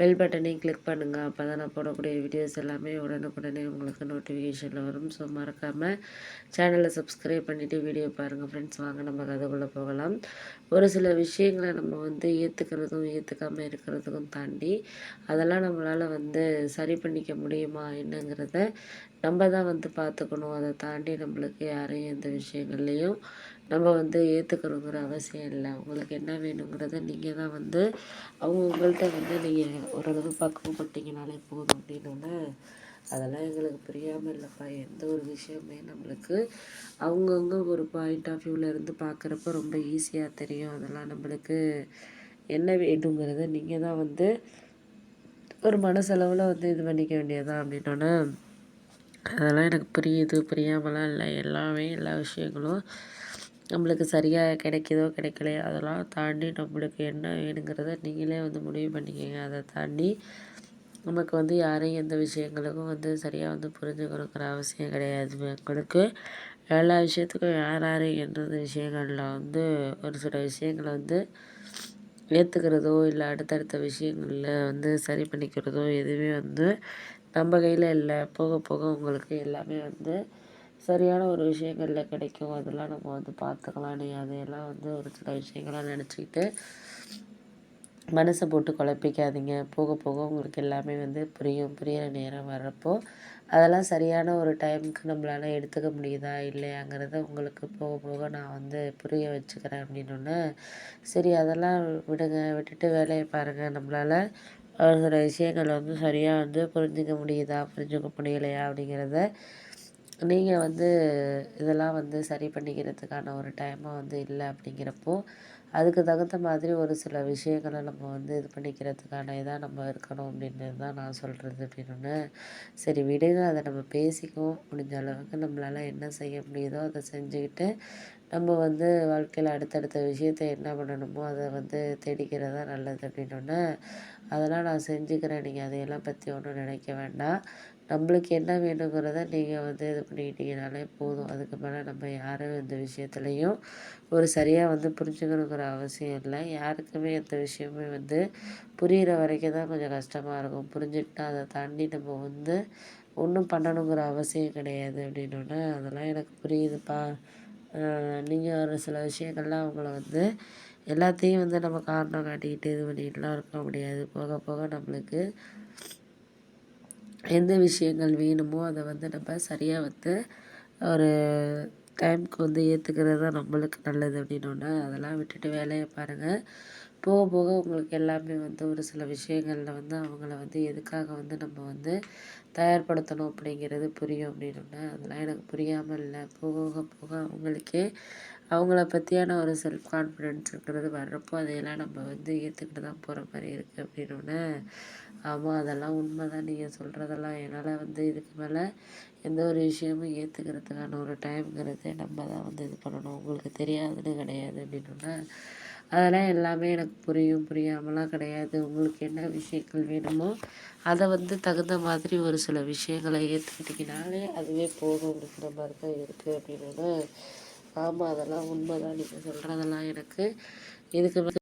Bell பட்டனையும் click பண்ணுங்கள் அப்போ தான் நான் போடக்கூடிய வீடியோஸ் எல்லாமே உடனுக்குடனே உங்களுக்கு நோட்டிஃபிகேஷனில் வரும். ஸோ மறக்காமல் சேனலை சப்ஸ்கிரைப் பண்ணிவிட்டு வீடியோ பாருங்கள் ஃப்ரெண்ட்ஸ் வாங்க நம்ம கதைக்குள்ளே போகலாம். ஒரு சில விஷயங்களை நம்ம வந்து ஏற்றுக்கிறதும் ஏற்றுக்காமல் இருக்கிறதுக்கும் தாண்டி அதெல்லாம் நம்மளால் வந்து சரி பண்ணிக்க முடியுமா? என்னங்கிறத நம்ம தான் வந்து பார்த்துக்கணும். அதை தாண்டி நம்மளுக்கு யாரையும் எந்த விஷயங்கள்லையும் நம்ம வந்து ஏற்றுக்கணுங்கிற அவசியம் இல்லை. உங்களுக்கு என்ன வேணுங்கிறத நீங்கள் தான் வந்து அவங்க உங்கள்கிட்ட வந்து நீங்கள் ஓரளவு பக்குவப்பட்டீங்கனாலே போதும் அப்படின்னோடனே அதெல்லாம் எங்களுக்கு புரியாமல் இல்லைப்பா. எந்த ஒரு விஷயமே நம்மளுக்கு அவங்கவுங்க ஒரு பாயிண்ட் ஆஃப் வியூவில் இருந்து பார்க்குறப்ப ரொம்ப ஈஸியாக தெரியும். அதெல்லாம் நம்மளுக்கு என்ன வேணுங்கிறத நீங்கள் தான் வந்து ஒரு மனசளவில் வந்து இது பண்ணிக்க வேண்டியதான் அப்படின்னோடனே அதெல்லாம் எனக்கு புரியுது. புரியாமலாம் இல்லை. எல்லாமே எல்லா விஷயங்களும் நம்மளுக்கு சரியாக கிடைக்கிதோ கிடைக்கலையோ அதெல்லாம் தாண்டி நம்மளுக்கு என்ன வேணுங்கிறத நீங்களே வந்து முடிவு பண்ணிக்கோங்க. அதை தாண்டி நமக்கு வந்து யாரையும் எந்த விஷயங்களுக்கும் வந்து சரியாக வந்து புரிஞ்சுக்கணுங்கிற அவசியம் கிடையாது. உங்களுக்கு எல்லா விஷயத்துக்கும் யார் யார் எந்தெந்த விஷயங்களில் வந்து ஒரு சில விஷயங்களை வந்து ஏற்றுக்கிறதோ இல்லை அடுத்தடுத்த விஷயங்களில் வந்து சரி பண்ணிக்கிறதோ எதுவுமே வந்து நம்ம கையில் இல்லை. போக போக உங்களுக்கு எல்லாமே வந்து சரியான ஒரு விஷயங்களில் கிடைக்கும். அதெல்லாம் நம்ம வந்து பார்த்துக்கலாம். நீ அதையெல்லாம் வந்து ஒரு சில விஷயங்களாக நினச்சிக்கிட்டு மனசை போட்டு குழப்பிக்காதீங்க. போக போக உங்களுக்கு எல்லாமே வந்து புரியும். புரியிற நேரம் வர்றப்போ அதெல்லாம் சரியான ஒரு டைமுக்கு நம்மளால் எடுத்துக்க முடியுதா இல்லையாங்கிறத உங்களுக்கு போக போக நான் வந்து புரிய வச்சுக்கிறேன் அப்படின்னோடனே சரி அதெல்லாம் விடுங்க. விட்டுட்டு வேலையை பாருங்கள் நம்மளால் ஒரு சில விஷயங்கள் வந்து சரியாக வந்து புரிஞ்சுக்க முடியுதா? புரிஞ்சுக்க முடியலையா? அப்படிங்கிறத நீங்கள் வந்து இதெல்லாம் வந்து சரி பண்ணிக்கிறதுக்கான ஒரு டைமாக வந்து இல்லை அப்படிங்கிறப்போ அதுக்கு தகுந்த மாதிரி ஒரு சில விஷயங்களை நம்ம வந்து இது பண்ணிக்கிறதுக்கான இதாக நம்ம இருக்கணும் அப்படின்றது தான் நான் சொல்கிறது அப்படின்னு சரி விடுங்க அதை நம்ம பேசிக்குவோம். முடிஞ்ச அளவுக்கு நம்மளால் என்ன செய்ய முடியுதோ அதை செஞ்சுக்கிட்டு நம்ம வந்து வாழ்க்கையில் அடுத்தடுத்த விஷயத்த என்ன பண்ணணுமோ அதை வந்து தேடிக்கிறதா நல்லது. அப்படின்னோடனே அதெல்லாம் நான் செஞ்சுக்கிறேன். நீங்கள் அதையெல்லாம் பற்றி ஒன்றும் நினைக்க வேண்டாம். நம்மளுக்கு என்ன வேணுங்கிறத நீங்கள் வந்து இது பண்ணிக்கிட்டீங்கனாலே போதும். அதுக்கு மேலே நம்ம யாரும் எந்த விஷயத்துலையும் ஒரு சரியாக வந்து புரிஞ்சுக்கணுங்கிற அவசியம் இல்லை. யாருக்குமே எந்த விஷயமே வந்து புரிகிற வரைக்கும் தான் கொஞ்சம் கஷ்டமாக இருக்கும். புரிஞ்சுக்கிட்டா அதை தாண்டி நம்ம வந்து ஒன்றும் பண்ணணுங்கிற அவசியம் கிடையாது அப்படின்னோடனே அதெல்லாம் எனக்கு புரியுதுப்பா. நீங்கள் ஒரு சில விஷயங்கள்லாம் அவங்கள வந்து எல்லாத்தையும் வந்து நம்ம காரணம் காட்டிக்கிட்டு இது பண்ணிக்கிட்டுலாம் இருக்க முடியாது. போக போக நம்மளுக்கு எந்த விஷயங்கள் வேணுமோ அதை வந்து நம்ம சரியாக வந்து ஒரு டைமுக்கு வந்து ஏற்றுக்கிறது தான் நம்மளுக்கு நல்லது அப்படின்னோடனே அதெல்லாம் விட்டுட்டு வேலையை பாருங்கள் போக போக உங்களுக்கு எல்லாமே வந்து ஒரு சில விஷயங்களில் வந்து அவங்கள வந்து எதுக்காக வந்து நம்ம வந்து தயார்படுத்தணும் அப்படிங்கிறது புரியும் அப்படின்னோடனே அதெல்லாம் எனக்கு புரியாமல் இல்லை. போக போக அவங்களுக்கே அவங்கள பற்றியான ஒரு செல்ஃப் கான்ஃபிடென்ஸுங்கிறது வர்றப்போ அதையெல்லாம் நம்ம வந்து ஏற்றுக்கிட்டு தான் போகிற மாதிரி இருக்குது அப்படின்னோடனே ஆமாம் அதெல்லாம் உண்மை தான் நீங்கள் சொல்கிறதெல்லாம் என்னால் வந்து இதுக்கு மேலே எந்த ஒரு விஷயமும் ஏற்றுக்கிறதுக்கான ஒரு டைம்ங்கிறது நம்ம தான் வந்து இது பண்ணணும். உங்களுக்கு தெரியாதுன்னு கிடையாது அப்படின்னோடனே அதெல்லாம் எல்லாமே எனக்கு புரியும். புரியாமலாம் கிடையாது. உங்களுக்கு என்ன விஷயங்கள் வேணுமோ அதை வந்து தகுந்த மாதிரி ஒரு சில விஷயங்களை ஏற்றுக்கிட்டிங்கனாலே அதுவே போதும் அப்படிங்கிற மாதிரி தான் இருக்குது அப்படின்னு ஆமாம் அதெல்லாம் உண்மை தான் நீங்கள் சொல்கிறதெல்லாம் எனக்கு இதுக்கு